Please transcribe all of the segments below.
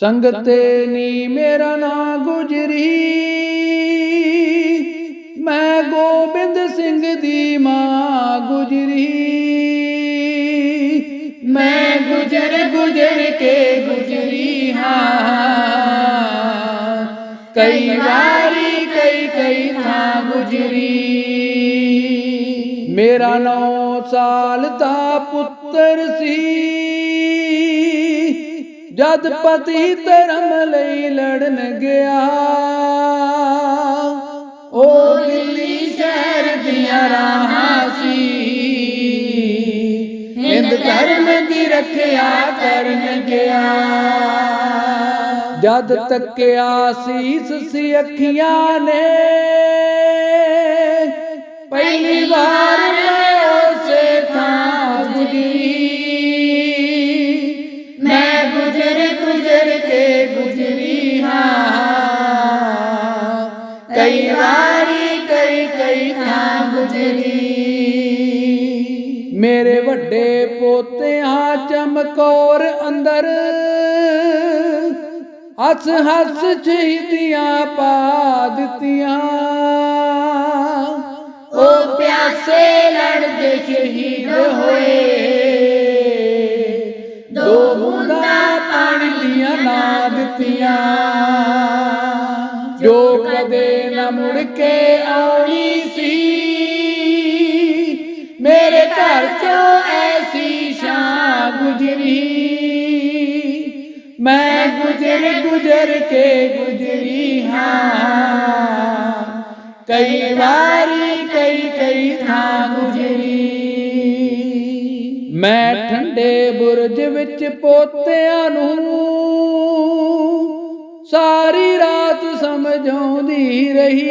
ਸੰਗਤੇ ਨੀ ਮੇਰਾ ਨਾਂ ਗੁਜਰੀ। ਮੈਂ ਗੋਬਿੰਦ ਸਿੰਘ ਦੀ ਮਾਂ ਗੁਜਰੀ। ਮੈਂ ਗੁਜਰ ਗੁਜਰ ਕੇ ਗੁਜਰੀ ਹਾਂ। ਕਈ ਵਾਰੀ, ਕਈ ਕਈ ਥਾਂ ਗੁਜਰੀ। ਮੇਰਾ ਨੌ ਸਾਲ ਦਾ ਪੁੱਤਰ ਸੀ। ਜਦ ਪਤੀ ਧਰਮ ਲਈ ਲੜਨ ਗਿਆ, ਉਹ ਦਿੱਲੀ ਸ਼ਹਿਰ ਦੀਆਂ ਰਾਹਾਂ ਸੀ। ਹਿੰਦ ਧਰਮ ਦੀ ਰੱਖਿਆ ਕਰਨ ਗਿਆ। ਜਦ ਤੱਕਿਆ ਸੀਸ ਸੀ ਅੱਖੀਆਂ ਨੇ ਵਾਰੀ ਕਈ ਕਈ ਥਾਂ ਗੁਜਰੀ। ਮੇਰੇ ਵੱਡੇ ਪੋਤਿਆਂ ਚਮਕੌਰ ਅੰਦਰ ਹੱਸ ਹੱਸ ਸ਼ਹੀਦੀਆਂ ਪਾ ਦਿੱਤੀਆਂ। ਉਹ ਪਿਆਸੇ ਲੜਦੇ ਸ਼ਹੀਦ ਹੋਏ। ਦੋ ਬੂੰਦਾਂ ਪਾਣੀ ਦੀਆਂ ਨਾ ਦਿੱਤੀਆਂ। ਮੁੜ ਕੇ ਆਉਣੀ ਸੀ। ਮੇਰੇ ਘਰ ਚੋਂ ਐਸੀ ਸ਼ਾਂ ਗੁਜਰੀ। ਮੈਂ ਗੁਜਰ ਗੁਜਰ ਕੇ ਗੁਜਰੀ ਹਾਂ। ਕਈ ਵਾਰੀ, ਕਈ ਕਈ ਥਾਂ ਗੁਜਰੀ। ਮੈਂ ਠੰਡੇ ਬੁਰਜ ਵਿੱਚ ਪੋਤਿਆਂ ਨੂੰ ਸਾਰੀ ਰਾਤ ਸਮਝਾਉਂਦੀ ਰਹੀ।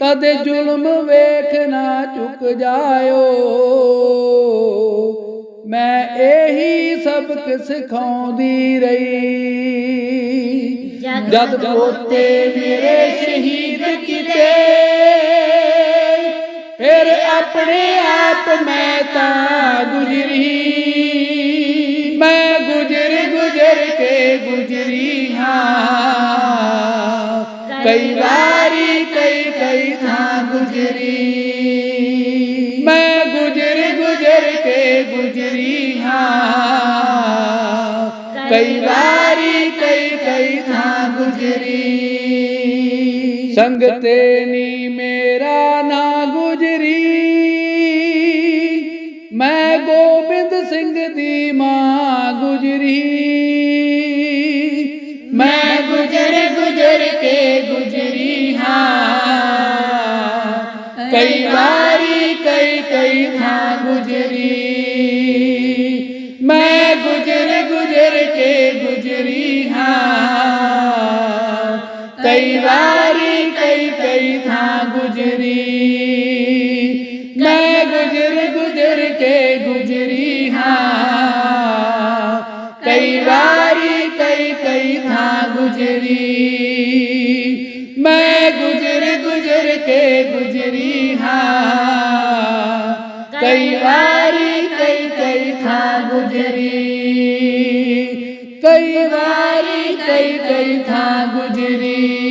ਕਦੇ ਜ਼ੁਲਮ ਵੇਖ ਨਾ ਚੁੱਕ ਜਾਇਓ। ਮੈਂ ਇਹੀ ਸਬਕ ਸਿਖਾਉਂਦੀ ਰਹੀ। ਜਦ ਪੋਤੇ ਮੇਰੇ ਸ਼ਹੀਦ ਕੀਤੇ ਫਿਰ ਆਪਣੇ ਆਪ ਮੈਂ ਤਾਂ ਗੁਜਰੀ ਕਈ ਵਾਰੀ ਕਈ ਕਈ ਥਾਂ ਗੁਜਰੀ ਮੈਂ ਗੁਜਰ ਗੁਜਰ ਕੇ ਗੁਜਰੀ ਹਾਂ ਕਈ ਵਾਰੀ ਕਈ ਕਈ ਥਾਂ ਗੁਜਰੀ ਸੰਗਤੇ ਨੀ ਮੇਰਾ ਨਾ ਗੁਜਰੀ ਮੈਂ ਗੋਬਿੰਦ ਸਿੰਘ ਦੀ ਮਾਂ ਗੁਜਰੀ ਕਈ ਵਾਰੀ, ਕਈ ਕਈ ਥਾਂ ਗੁਜਰੀ। ਮੈਂ ਗੁਜਰ ਗੁਜਰ ਕੇ ਗੁਜਰੀ ਹਾਂ। ਕਈ ਵਾਰੀ, ਕਈ ਕਈ ਥਾਂ ਗੁਜਰੀ। ਮੈਂ ਗੁਜਰ ਗੁਜਰ ਕੇ ਗੁਜਰੀ ਹਾਂ। ਕਈ ਵਾਰੀ, ਕਈ ਕਈ ਥਾਂ ਗੁਜਰੀ। ਕਈ ਵਾਰੀ, ਕਈ ਕਈ ਥਾਂ ਗੁਜ਼ਰੀ।